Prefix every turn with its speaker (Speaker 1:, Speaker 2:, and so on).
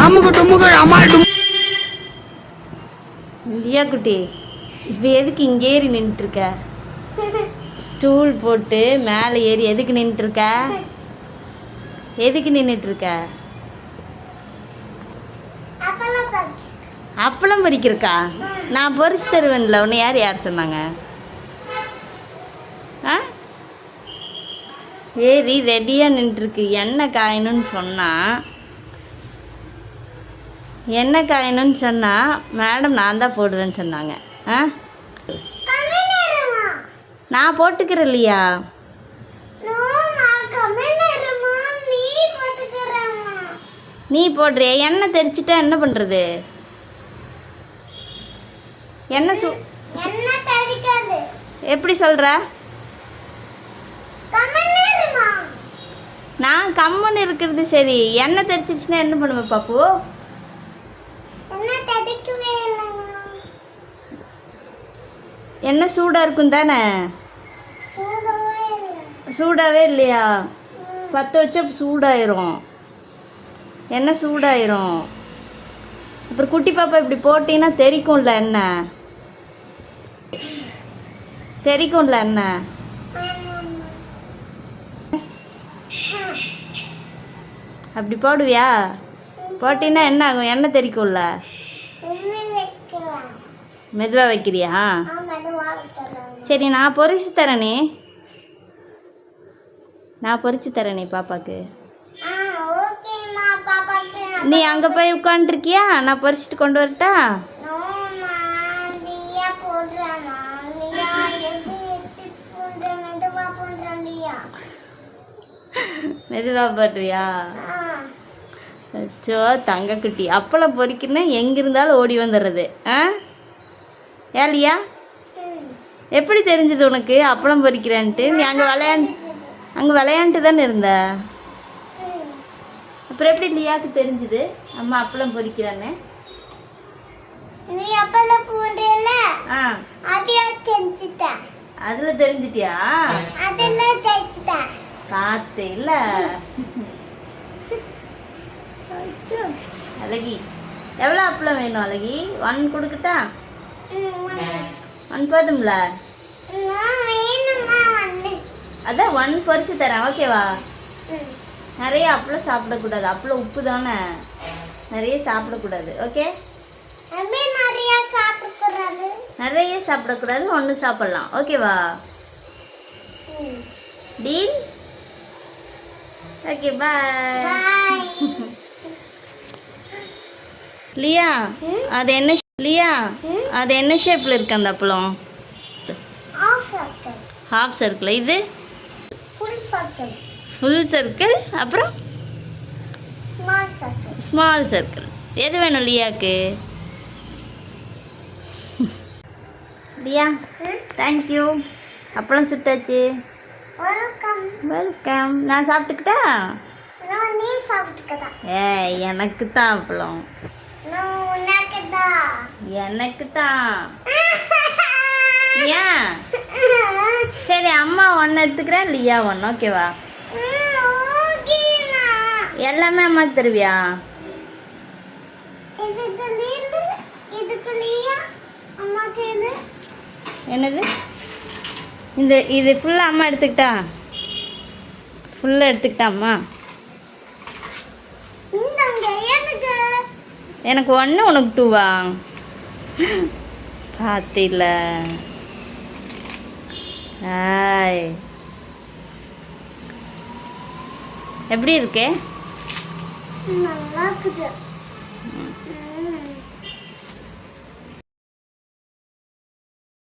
Speaker 1: அமுகு டுமுகு
Speaker 2: லியா குட்டி? இப்போ எதுக்கு இங்கே ஏறி நின்றுட்டுருக்க ஸ்டூல் போட்டு மேலே ஏறி எதுக்கு நின்றுட்டுருக்க எதுக்கு நின்றுட்டுருக்க அப்பளம் பறிக்கிறக்கா? நான் பொறிச்சு தருவேன்ல உன்னை யார் யார் சொன்னாங்க ஆ ஏறி ரெடியாக நின்றுருக்கு. எண்ணெய் காயணும்னு சொன்னா எண்ணெய் காயணும்னு சொன்னா மேடம் நான் தான் போடுவேன்னு சொன்னாங்க. ஆ? நான் போட்டுக்கிறேன் இல்லையா? நீ போடுறிய? எண்ணெய் தெரிச்சிட்டா என்ன பண்ணுறது எண்ணெய் சு எப்படி சொல்கிற நான் கம்முன்னு இருக்கிறது சரி. எண்ணெய் தெரிச்சிச்சுன்னா என்ன பண்ணுவேன் பாப்பு? எண்ணெய் சூடாக இருக்கும் தானே? சூடாகவே இல்லையா? பற்ற வச்சா சூடாயிரும். எண்ணெய் சூடாயிரும். அப்புறம் குட்டி பாப்பா இப்படி போட்டீங்கன்னா தெரிக்கும்ல எண்ணெய்? தெரிக்கும்ல எண்ணெய்? அப்படி போடுவியா? போட்டீங்கன்னா என்ன ஆகும் எண்ணெய் தெரிக்கும்ல? மெதுவாக வைக்கிறியா? சரி நான் பொறிச்சு தரேனே. நான் பொறிச்சு தரேனே பாப்பாக்கு. நீ அங்கே போய் உட்காந்துருக்கியா நான் பொறிச்சிட்டு கொண்டு வரட்டா? மெதுவாக போடுறியா? அச்சோ தங்கக்குட்டி. அப்பளம் பொரிக்கணும் எங்கே இருந்தாலும் ஓடி வந்துடுறது ஆ? ஏலியா? எப்படி தெரிஞ்சது உனக்கு? அப்பளம் பொரிக்கிறேன்ட்டு நீ அங்கே விளையாண்டு அங்கே விளையாண்டு தானே இருந்த? அப்புறம் எப்படி லியாக்கு தெரிஞ்சுது? அம்மா அப்பளம்
Speaker 3: செஞ்சுட்டேன்
Speaker 2: அதில் தெரிஞ்சிட்டியா? பார்த்து இல்ல. அழகி. எவ்வளோ அப்பளம் வேணும் அழகி? ஒன் கொடுக்கட்டா? ஒன் போதும்ல? அதான் ஒன் பொரிச்சு தரேன் ஓகேவா. நிறைய அப்பளம் சாப்பிடக்கூடாது. அப்பளம் உப்பு தானே. நிறைய சாப்பிடக்கூடாது ஓகே
Speaker 3: நிறைய சாப்பிடக்கூடாது
Speaker 2: ஒன்று சாப்பிடலாம் ஓகேவா. Deal okay bye
Speaker 3: bye
Speaker 2: Liya அது என்ன லியா? அது என்ன ஷேப்பில் இருக்கு அந்த அப்பளம்? ஹாஃப் சர்க்கிள் இது?
Speaker 3: ஃபுல் சர்க்கிள்
Speaker 2: அப்புறம்?
Speaker 3: ஸ்மால் சர்க்கிள்
Speaker 2: எது வேணும் லியாக்கு லியா தேங்க்யூ அப்பளம் சுட்டாச்சு.
Speaker 3: வெல்கம்
Speaker 2: நான் சாப்பிட்டுக்கிட்டா? ஏய் எனக்கு தான் அப்பளம். எனக்கு தான் ஏன் சரி அம்மா ஒன்று எடுத்துக்கிறேன். லியா ஒன்று ஓகேவா எல்லாமே அம்மாக்கு தருவியா என்னது? இந்த இது ஃபுல்லாக அம்மா எடுத்துக்கிட்டா? ஃபுல்லாக எடுத்துக்கிட்டா அம்மா?
Speaker 3: இந்தங்க எனக்கு.
Speaker 2: எனக்கு ஒன்று உனக்கு டூவா பார்த்தில ஆய். எப்படி இருக்கே?
Speaker 3: நல்லா இருக்குது.